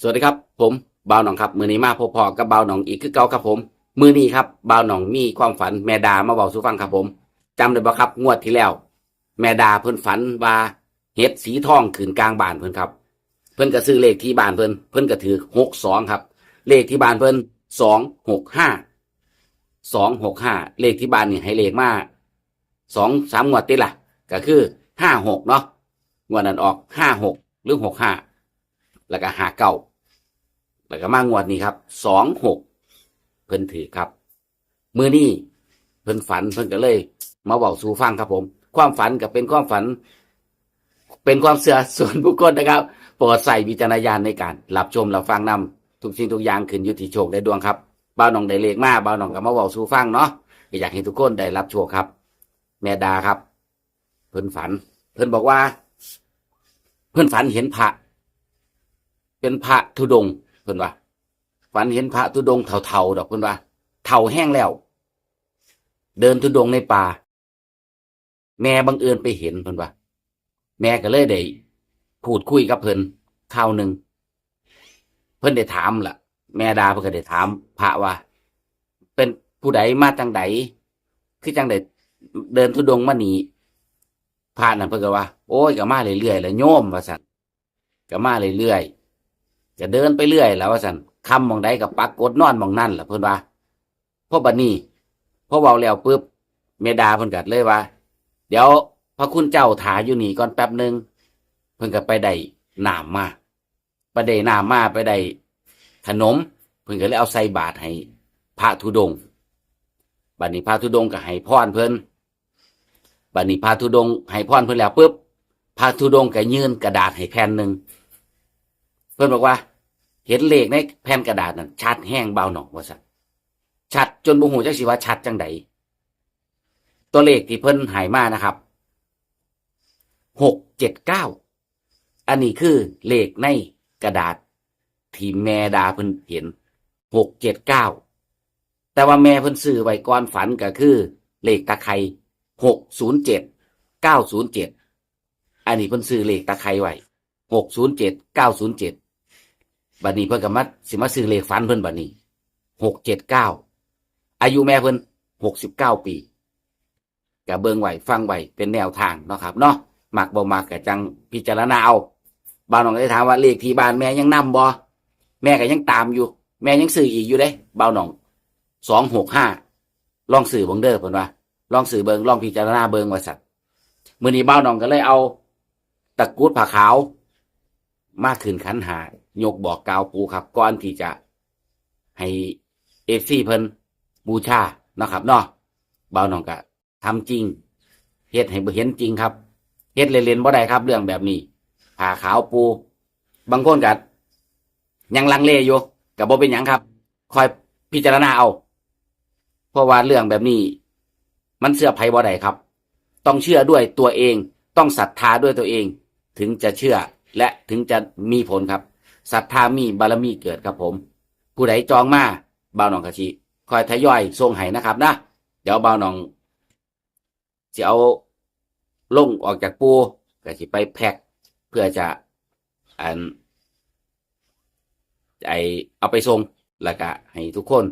สวัสดีครับ ผมบ่าวหนองครับ มือนี้มาพบพอกับบ่าวหนองอีกคือเก่าครับผม มือนี้ครับบ่าวหนองมีความฝันแม่ดามาบอกสู่ฟังครับผมจำได้บ่ครับ งวดที่แล้ว แม่ดาเพิ่นฝันว่าเห็ดสีทองขึ้นกลางบ้านเพิ่นครับ เพิ่นก็ซื้อเลขที่บ้านเพิ่นเพิ่นก็ถือหกสองครับ เลขที่บ้านเพิ่นสองหกห้าสองหกห้าเลขที่บ้านนี่ให้เลขมาสองสามงวดติดล่ะ ก็คือห้าหกเนาะงวดนั้นออกห้าหกหรือหกห้า แล้วก็ห้าเก้าแล้วก็มางวดนี้ครับสองหกเพิ่นถือครับมือนี้เพิ่นฝันเพิ่นก็เลย มาบอกสู่ฟังครับผม ความฝันกับเป็นความฝัน เป็นความเสื่อส่วนบุคคลนะครับโปรดใส่วิจารณญาณในการรับชมรับฟังนำทุกสิ่งทุกอย่างขึ้นอยู่ที่โชคได้ดวงครับบ้าหนองได้เลขมาบ้าหนองก็มาบอกสู่ฟังเนาะอยากให้ทุกคนได้รับโชคครับ แม่ดาครับ เพิ่นฝัน เพิ่นบอกว่า เพิ่นฝันเห็นพระ เป็นพระธุดงเพิ่นว่าฝันเห็นพระธุดงเท่าๆดอกเพิ่นว่าเท่าแห้งแล้ว เดินธุดงในป่า แม่บังเอิญไปเห็นเพิ่นว่า แม่ก็เลยได้พูดคุยกับเพิ่นคราวหนึ่งเพิ่นได้ถามล่ะ แม่ดาเพิ่นก็ได้ถาม พระว่า เป็นผู้ใดมาจังใดคือจังใดเดินธุดงมาหนี่พระนั่นเพิ่นก็ว่า โอ้ยก็มาเรื่อยๆแล้วโยมว่าซั่นก็มาเรื่อยๆ ก็เดินไปเรื่อยแล้วว่าซั่นคำมองใดก็ปักกดนอนมองนั่นแหละเพิ่อนว่าพอบัดนี้พอเว้าแล้วปุ๊บแม่ดาเพิ่นก็เลยว่า เดี๋ยวพระคุณเจ้าถาอยู่นี่ก่อนแป๊บหนึ่งเพิ่นก็ไปได้น้ำมาไปได้น้ำมาไปได้ขนม เพิ่นก็เลยเอาใส่บาตรให้พระธุดงบัดนี้พระธุดงก็ให้พรเพิ่นบัดนี้พระธุดงให้พรเพิ่นแล้วปุ๊บพระธุดงก็ยื่นกระดาษให้แผ่นหนึ่ง เพิ่อนบอกว่า เห็นเลขในแผ่นกระดาษนั้นชัดแห้งเบาหนองว่าซั่นชัดจนบ่ฮู้จักสิว่าชัดจังใดตัวเลขที่เพิ่นหายมานะครับหกเจ็ดเก้าอันนี้คือเลขในกระดาษที่แม่ดาเพิ่นเห็นหกเจ็ดเก้าแต่ว่าแม่เพิ่นซื้อไว้ก่อนฝันก็คือ เลขตะไคร่หกศูนย์เจ็ดเก้าศูนย์เจ็ดอันนี้เพิ่นซื้อเลขตะไคร่ไว้หกศูนย์เจ็ดเก้าศูนย์เจ็ด บัดนี้เพิ่นก็มาสิมาซื้อเลขฝันเพิ่นบัดนี้หกเจ็ดเก้าอายุแม่เพิ่นหกสิบเก้าปีกับเบิงไหวฟังไหวเป็นแนวทางเนาะครับเนาะหมักบ่มักกะจังพิจารณาเอาบ้านน้องได้ถามว่าเลขที่บ้านแม่ยังนำบ่แม่ก็ยังตามอยู่ แม่ยังซื้ออีกอยู่เด้บ้าวน้องสองหกห้าลองสื่อเบิงเด้อเพิ่นว่าลองสื่อเบิงลองพิจารณาเบิงว่าสัตว์มื้อนี้บ้าวน้องก็เลยเอา ตะกรุดผ้าขาว มาขึ้นขันหา ยกบอกกล่าวปูครับก่อนที่จะให้เอฟซีเพิ่นบูชานะครับเนาะบ้าวน้องก็ทำจริงเฮ็ดให้เห็นจริงครับเฮ็ดเล่นๆบ่ได้ครับ เรื่องแบบนี้ผ่าขาวปู บางคนก็ยังลังเลอยู่ก็บ่เป็นหยังครับ คอยพิจารณาเอา เพราะว่าเรื่องแบบนี้ มันเชื่อไผบ่ได้ครับ ต้องเชื่อด้วยตัวเอง ต้องศรัทธาด้วยตัวเอง ถึงจะเชื่อและถึงจะมีผลครับ ศรัทธามีบารมีเกิดครับผม ผู้ใดจองมาบ่าวหนองกะชิคอยทยอยส่งให้นะครับนะเดี๋ยวบ่าวหนองจะเอาลงออกจากปูก็สิไปแพ็คเพื่อจะอันไอเอาไปส่งแล้วก็ให้ทุกคน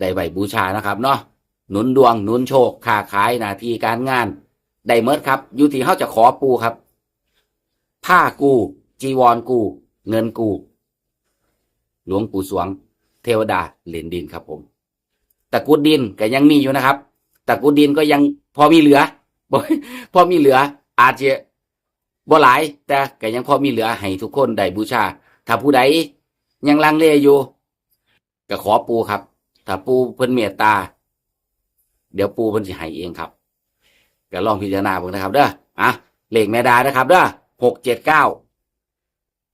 ได้ไหวบูชานะครับเนาะหนุนดวงหนุนโชคค้าขายนาทีการงานได้เมิดครับอยู่ที่เขาจะขอปูครับ ผ้ากู จีวรกู เงินกู หลวงปู่สวง เทวดาเหรียญดินครับผมตะกุดดินก็ยังมีอยู่นะครับตะกุดดินก็ยังพอมีเหลือพอมีเหลือ อาจจะบ่หลาย แต่ก็ยังพอมีเหลือให้ทุกคนได้บูชา ถ้าผู้ใดยังลังเลอยู่ก็ขอปูครับ ถ้าปูเพิ่นเมตตา เดี๋ยวปูเพิ่นสิให้เองครับก็ลองพิจารณาเบิ่งนะครับ เด้ออะเลขแม่ดานะครับ เด้อหกเจ็ดเก้า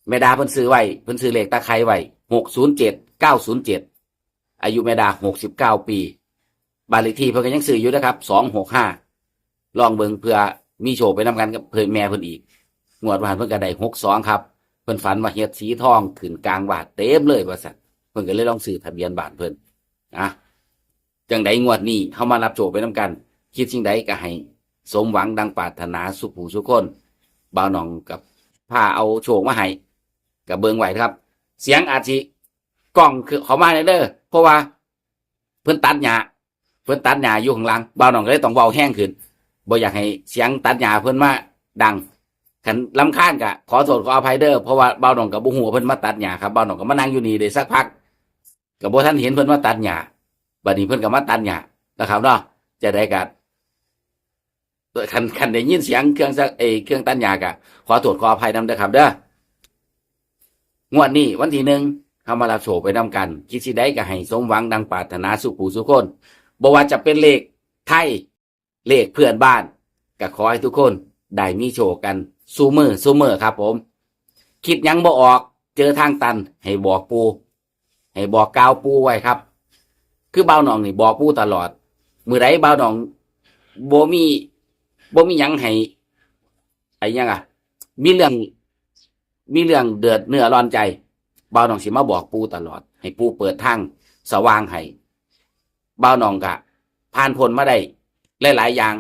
แม่ดาเพิ่นซื้อไว้เพิ่นซื้อเลขตะไคร้ไว้ หกศูนย์เจ็ดเก้าศูนย์เจ็ดอายุแม่ดาหกสิบเก้าปี บานเลขที่เพิ่นก็ยังซื้ออยู่นะครับสองหกห้าลองเบิ่งเพื่อมีโชคไปนำกันกับเพื่อนแม่เพิ่นอีกงวดผ่านเพิ่นก็ได้หกสองครับ เพิ่นฝันว่าเฮ็ดสีทองขึ้นกลางบาทเต็มเลยว่าซั่นเพิ่นก็เลยลองซื้อทะเบียนบานเพิ่นอะจังใดงวดนี้เข้ามารับโชคไปนำกัน คิดสิ่งใดก็ให้สมหวังดังปรารถนาสุขผูสุขคนบ่าวหนองกับพาเอาโชคมาให้กับเบิงไหวครับ เสียงอาจสิกล้องคือเขามาในเด้อเพราะว่า เพิ่นตัดหญ้าเพิ่นตัดหญ้าอยู่ข้างหลังบ่าวน้องก็เลยต้องเว้าแห้งขึ้นบ่อยากให้เสียงตัดหญ้าเพิ่นมาดังคันลำคาญก็ขอโทษขออภัยเด้อเพราะว่าบ่าวน้องก็บ่ฮู้ว่าเพิ่นมาตัดหญ้าครับบ่าวน้องก็มานั่งอยู่นี่ได้สักพักก็บ่ทันเห็นเพิ่นมาตัดหญ้าบัดนี้เพิ่นก็มาตัดหญ้านะครับเนาะจะได้กัคันคันได้ยินเสียงเครื่องซักเอเครื่องตัดหญ้าก็ขอโทษขออภัยนำเด้อครับเด้อ งวดนี้วันที่หนึ่งเข้ามารับโชคไปนำกัน คิดสิได้ก็ให้สมหวังดังปรารถนาสุขผู้สุขคนบ่ว่าจะเป็นเลขไทยเลขเพื่อนบ้านก็ขอให้ทุกคนได้มีโชคกันสู้มือสู้มือครับ ผม คิดยังบ่ออกเจอทางตัน ให้บอกปู ให้บอกกาวปูไว้ครับ คือเบาหนองนี่บอกปูตลอด มือไรเบาหนองบ่มีบ่มียังให้ไอ้หยังอะ มีเรื่อง มีเรื่องเดือดเนื้อร้อนใจเบาวหนองสิมาบอกปูตลอด ให้ปูเปิดทางสว่างให้เบาวหนองกะผ่านพ้นมาได้หลายๆอย่าง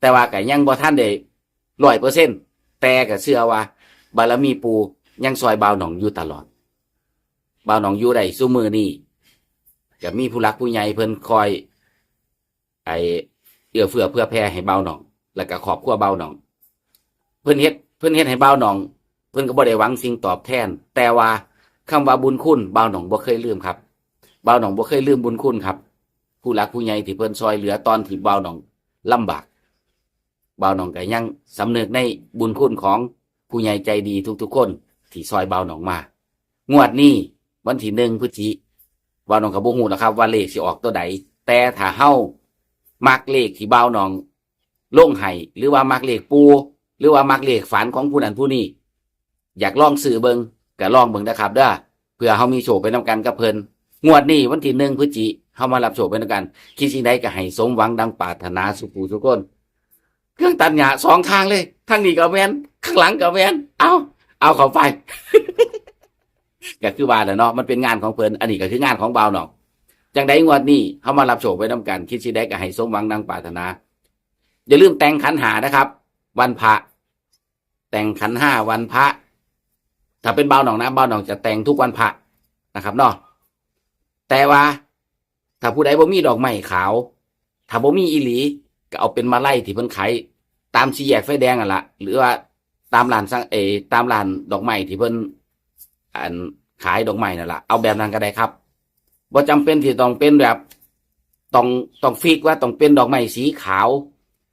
แต่ว่าก็ยังบ่ท่านได้ร้อยเปอร์เซ็นแต่ก็เชื่อว่า บารมีปูยังซอยเบาวหนองอยู่ตลอดเบาวหนองอยู่ได้สู้มือนี่ก็มีผู้รักผู้ใหญ่เพิ่นคอย ไอเอื้อเฟื้อเพื่อแผ่ให้เบาหนอง แล้วก็ขอบครัวเบาหนอง เพิ่นเฮ็ดเพิ่นเฮ็ดให้เบาหนอง เพิ่นก็บ่ได้หวังสิ่งตอบแทน แต่ว่าคำว่าบุญคุณเบาวหนองบ่เคยลืมครับเบาวหนองบ่เคยลืมบุญคุณครับ ผู้รักผู้ใหญ่ที่เพิ่นซอยเหลือตอนที่เบาวหนองลำบากเบาวหนองก็ยังสำนึกในบุญคุณของผู้ใหญ่ใจดีทุกๆคนที่ซอยเบาวหนองมา งวดนี้วันที่หนึ่งพฤศจิเบาวหนองก็บ่ฮู้นะครับ ว่าเลขสิออกตัวใดแต่ถ้าเฮามักเลขที่เบาวหนองลงให้หรือว่ามักเลขปูหรือว่ามักเลขฝันของผู้นั้นผู้นี้ อยากลองสื่อเบิงก็ลองเบิงนะครับเด้อเพื่อเฮามีโชคไปนำกันกับเพิ่นงวดนี้วันที่หนึ่งพฤศจิเฮามารับโชคไปนำกัน คิดสิ่งใดก็ให้สมหวังดังปรารถนาสุขูทุกคนเครื่องตัดหญ้าสองทางเลยทางนี้ก็แมนข้างหลังก็แมนเอาเอาเขาไปก็คือว่าแหละเนาะมันเป็นงานของเพิ่นอันนี้ก็คืองานของเบาเนาะจังใดงวดนี้เฮามารับโชคไปนำกัน คิดสิ่งใดก็ให้สมหวังดังปรารถนาอย่าลืมแต่งขันหานะครับ วันพระแต่งขันห้าวันพระ ถ้าเป็นเบาหนองนะเบาหนองจะแต่งทุกวันพระนะครับเนาะแต่ว่า ถ้าผู้ใดบ่มีดอกไม้ขาว ถ้าบ่มีอีหลีก็เอาเป็นมาไล่ที่เพิ่นขายตามสี่แยกไฟแดงอะละหรือว่าตามร้านสังเอตามร้านดอกไม้ที่เพิ่นอันขายดอกไม้นั่นละเอาแบบนั้นก็ได้ครับบ่จำเป็นที่ต้องเป็นแบบต้องต้องฟิกว่าต้องเป็นดอกไม้สีขาว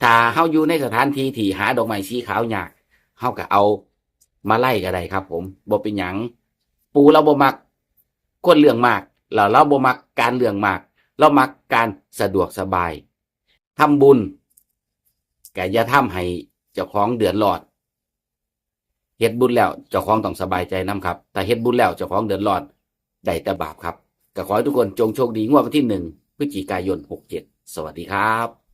ถ้าเฮาอยู่ในสถานที่ที่หาดอกไม้สีขาวยากเฮาก็เอา มาไล่ก็ได้ครับ ผมบ่เป็นหยังปูเราบ่มักคนเรื่องมากแล้วเราบ่มักการเรื่องมาก เรามักการสะดวกสบายทำบุญแกอย่าทำให้เจ้าของเดือดร้อนเฮ็ดบุญแล้วเจ้าของต้องสบายใจนํครับ แต่เฮ็ดบุญแล้วเจ้าของเดือดร้อนได้แต่บาปครับก็ขอให้ทุกคนจงโชคดีงวดวันที่หนึ่งพฤศจิกายนหกเจ็ดสวัสดีครับ